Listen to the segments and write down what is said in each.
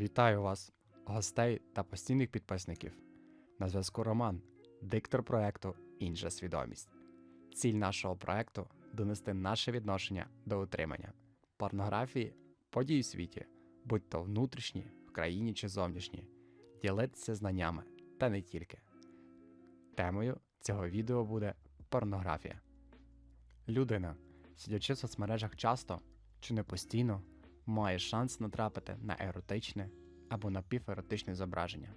Вітаю вас, гостей та постійних підписників. На зв'язку Роман, диктор проекту Інша свідомість. Ціль нашого проекту донести наше відношення до утримання, порнографії, подій у світі, будь то внутрішні, в країні чи зовнішні, ділитися знаннями та не тільки. Темою цього відео буде порнографія. Людина, сидячи в соцмережах часто чи не постійно, має шанс натрапити на еротичне або напіверотичне зображення,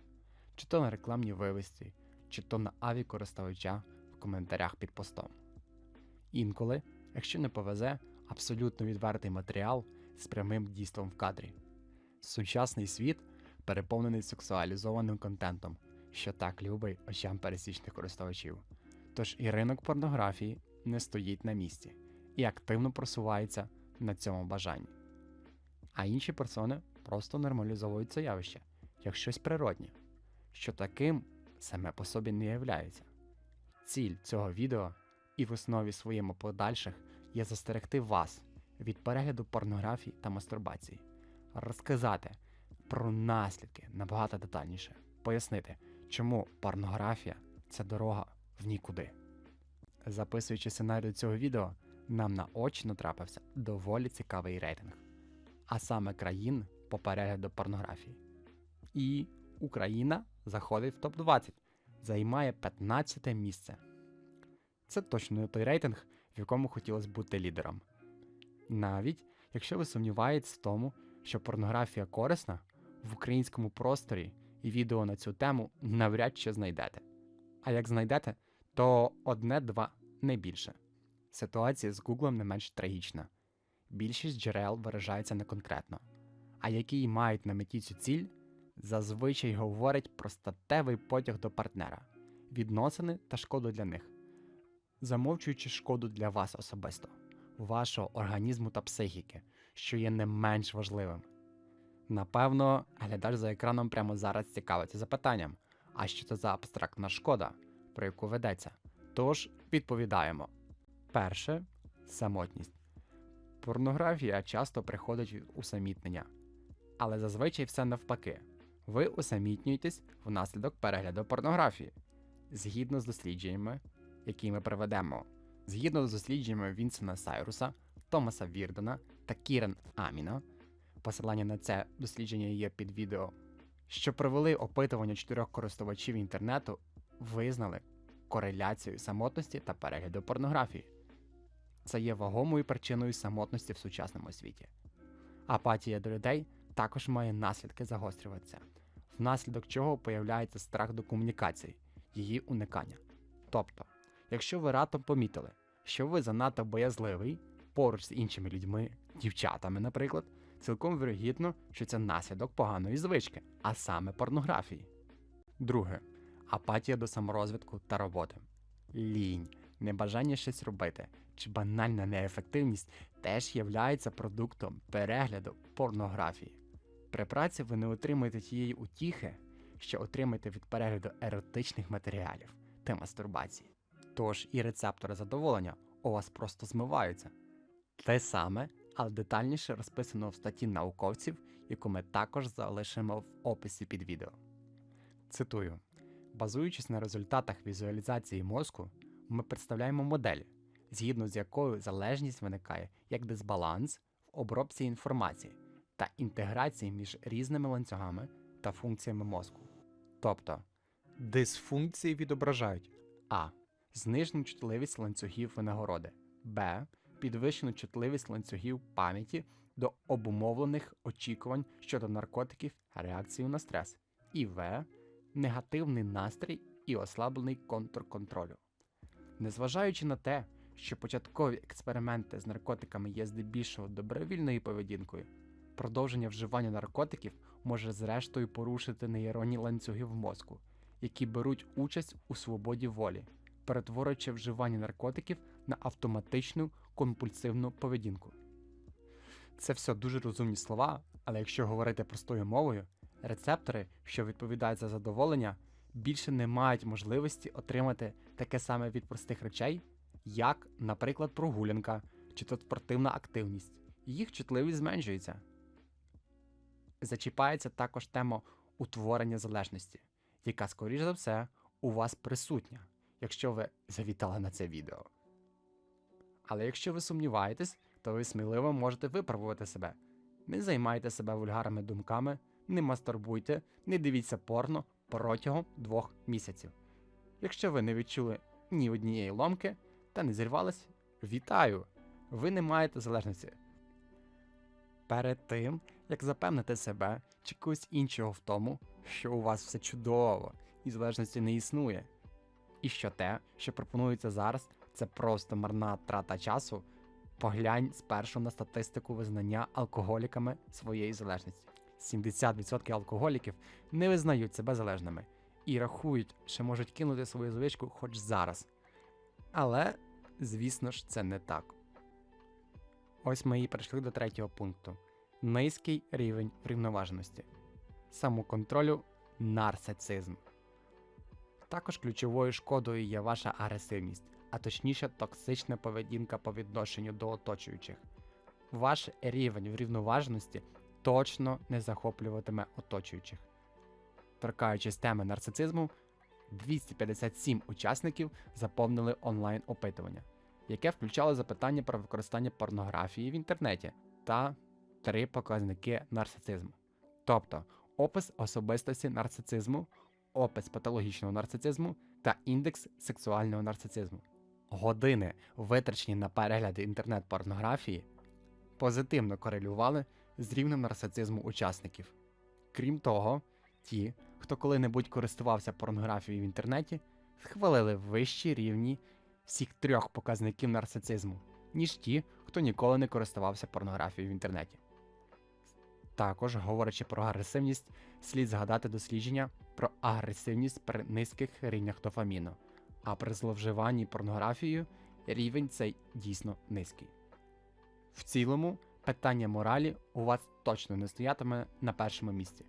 чи то на рекламній вивісці, чи то на аві користувача в коментарях під постом. Інколи, якщо не повезе, абсолютно відвертий матеріал з прямим дійством в кадрі. Сучасний світ переповнений сексуалізованим контентом, що так любить очам пересічних користувачів. Тож і ринок порнографії не стоїть на місці і активно просувається на цьому бажанні. А інші персони просто нормалізовують це явище як щось природнє, що таким саме по собі не являється. Ціль цього відео і в основі своєму подальших є застерегти вас від перегляду порнографії та мастурбації, розказати про наслідки набагато детальніше, пояснити, чому порнографія це дорога в нікуди. Записуючи сценарій цього відео, нам на очі натрапився доволі цікавий рейтинг, а саме країн по перегляду порнографії. І Україна заходить в топ-20, займає 15 місце. Це точно не той рейтинг, в якому хотілося бути лідером. Навіть якщо ви сумніваєтесь в тому, що порнографія корисна, в українському просторі і відео на цю тему навряд чи знайдете. А як знайдете, то одне-два не більше. Ситуація з Гуглом не менш трагічна. Більшість джерел виражається неконкретно, а які й мають на меті цю ціль, зазвичай говорять про статевий потяг до партнера, відносини та шкоду для них, замовчуючи шкоду для вас особисто, вашого організму та психіки, що є не менш важливим. Напевно, глядач за екраном прямо зараз цікавиться запитанням, а що це за абстрактна шкода, про яку ведеться. Тож відповідаємо. Перше самотність. Порнографія часто приходить усамітнення, але зазвичай все навпаки. Ви усамітнюєтесь внаслідок перегляду порнографії. Згідно з дослідженнями, які ми проведемо, згідно з дослідженнями Вінсена Сайруса, Томаса Вірдена та Кірен Аміна, посилання на це дослідження є під відео, що провели опитування чотирьох користувачів інтернету, визнали кореляцію самотності та перегляду порнографії. Це є вагомою причиною самотності в сучасному світі. Апатія до людей також має наслідки загострюватися, внаслідок чого появляється страх до комунікації, її уникання. Тобто, якщо ви раптом помітили, що ви занадто боязливий поруч з іншими людьми, дівчатами, наприклад, цілком вірогідно, що це наслідок поганої звички, а саме порнографії. Друге апатія до саморозвитку та роботи. Лінь, небажання щось робити чи банальна неефективність теж являється продуктом перегляду порнографії. При праці ви не отримуєте тієї утіхи, що отримаєте від перегляду еротичних матеріалів та мастурбації. Тож і рецептори задоволення у вас просто змиваються. Те саме, але детальніше розписано в статті науковців, яку ми також залишимо в описі під відео. Цитую. Базуючись на результатах візуалізації мозку, ми представляємо модель, згідно з якою залежність виникає як дисбаланс в обробці інформації та інтеграції між різними ланцюгами та функціями мозку. Тобто дисфункції відображають а. Знижену чутливість ланцюгів винагороди, б. Підвищену чутливість ланцюгів пам'яті до обумовлених очікувань щодо наркотиків, реакцію на стрес, і в негативний настрій і ослаблений контур контролю. Незважаючи на те, що початкові експерименти з наркотиками є здебільшого добровільною поведінкою, продовження вживання наркотиків може зрештою порушити нейронні ланцюги в мозку, які беруть участь у свободі волі, перетворюючи вживання наркотиків на автоматичну компульсивну поведінку. Це все дуже розумні слова, але якщо говорити простою мовою, рецептори, що відповідають за задоволення, більше не мають можливості отримати таке саме від простих речей, як, наприклад, прогулянка чи то спортивна активність. Їх чутливість зменшується. зачіпається також тема утворення залежності, яка, скоріш за все, у вас присутня, якщо ви завітали на це відео. Але якщо ви сумніваєтесь, то ви сміливо можете виправувати себе. Не займайте себе вульгарними думками, не мастурбуйте, не дивіться порно протягом двох місяців. Якщо ви не відчули ні однієї ломки та не зірвались, вітаю! Ви не маєте залежності. Перед тим, як запевнити себе чи когось іншого в тому, що у вас все чудово і залежності не існує, і що те, що пропонується зараз, це просто марна трата часу, поглянь спершу на статистику визнання алкоголіками своєї залежності. 70% алкоголіків не визнають себе залежними і рахують, що можуть кинути свою звичку хоч зараз. Але, звісно ж, це не так. Ось ми і прийшли до третього пункту: низький рівень врівноваженості, самоконтролю, нарцисизм. Також ключовою шкодою є ваша агресивність, а точніше токсична поведінка по відношенню до оточуючих. Ваш рівень врівноваженості точно не захоплюватиме оточуючих. Торкаючись теми нарцисизму, 257 учасників заповнили онлайн опитування, яке включало запитання про використання порнографії в інтернеті та три показники нарцисизму. Тобто опис особистості нарцисизму, опис патологічного нарцисизму та індекс сексуального нарцисизму. Години, витрачені на перегляди інтернет-порнографії, позитивно корелювали з рівнем нарцисизму учасників. Крім того, ті, хто коли-небудь користувався порнографією в інтернеті, схвалили вищі рівні всіх трьох показників нарцисизму, ніж ті, хто ніколи не користувався порнографією в інтернеті. Також, говорячи про агресивність, слід згадати дослідження про агресивність при низьких рівнях дофаміну, а при зловживанні порнографією рівень цей дійсно низький. В цілому, питання моралі у вас точно не стоятиме на першому місці.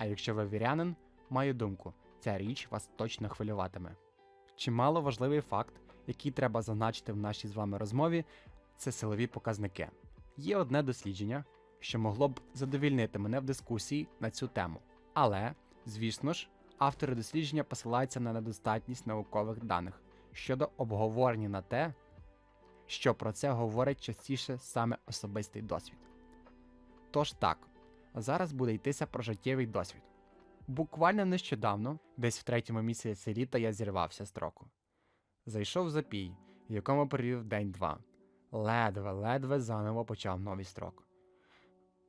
А якщо ви вірянин, маю думку, ця річ вас точно хвилюватиме. Чимало важливий факт, який треба зазначити в нашій з вами розмові, це силові показники. Є одне дослідження, що могло б задовільнити мене в дискусії на цю тему. Але, звісно ж, автори дослідження посилаються на недостатність наукових даних щодо обговорення на те, що про це говорить частіше саме особистий досвід. Тож так, зараз буде йтися про життєвий досвід. Буквально нещодавно, десь в третьому місяці літа я зірвався з троку. Зайшов в запій, в якому провів день-два. Ледве-ледве заново почав новий строк.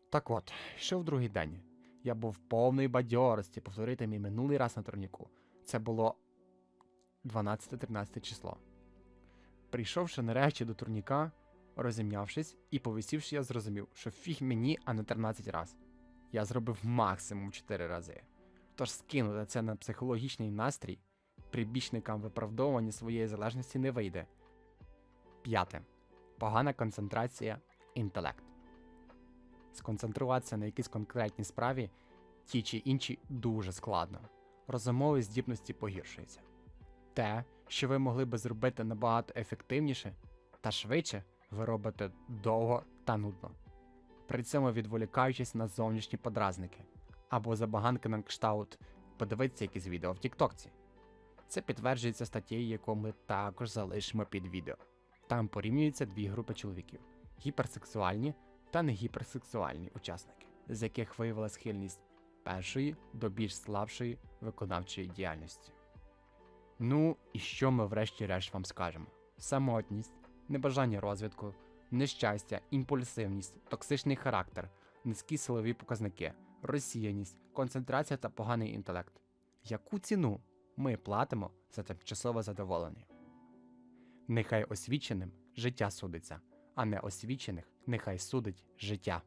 Так от, йшов другий день. Я був повний бадьорості повторити мій минулий раз на турніку. Це було 12-13 число. Прийшовши нарешті до турніка, розім'явшись і повисівши, я зрозумів, що фіг мені, а не 13 раз. Я зробив максимум 4 рази. Тож скинути це на психологічний настрій прибічникам виправдовування своєї залежності не вийде. П'яте. Погана концентрація, інтелект. Сконцентруватися на якійсь конкретній справі, ті чи інші дуже складно. Розумові здібності погіршуються. Те, що ви могли би зробити набагато ефективніше та швидше, ви робите довго та нудно, при цьому відволікаючись на зовнішні подразники або забаганки на кшталт подивитися якісь відео в Тіктокці. Це підтверджується статтєю, яку ми також залишимо під відео. Там порівнюються дві групи чоловіків: гіперсексуальні та негіперсексуальні учасники, з яких виявила схильність першої до більш слабшої виконавчої діяльності. Ну і що ми врешті-решт вам скажемо: самотність, небажання розвитку, нещастя, імпульсивність, токсичний характер, низькі силові показники, розсіяність, концентрація та поганий інтелект. Яку ціну ми платимо за тимчасове задоволення? Нехай освіченим життя судиться, а не освічених нехай судить життя.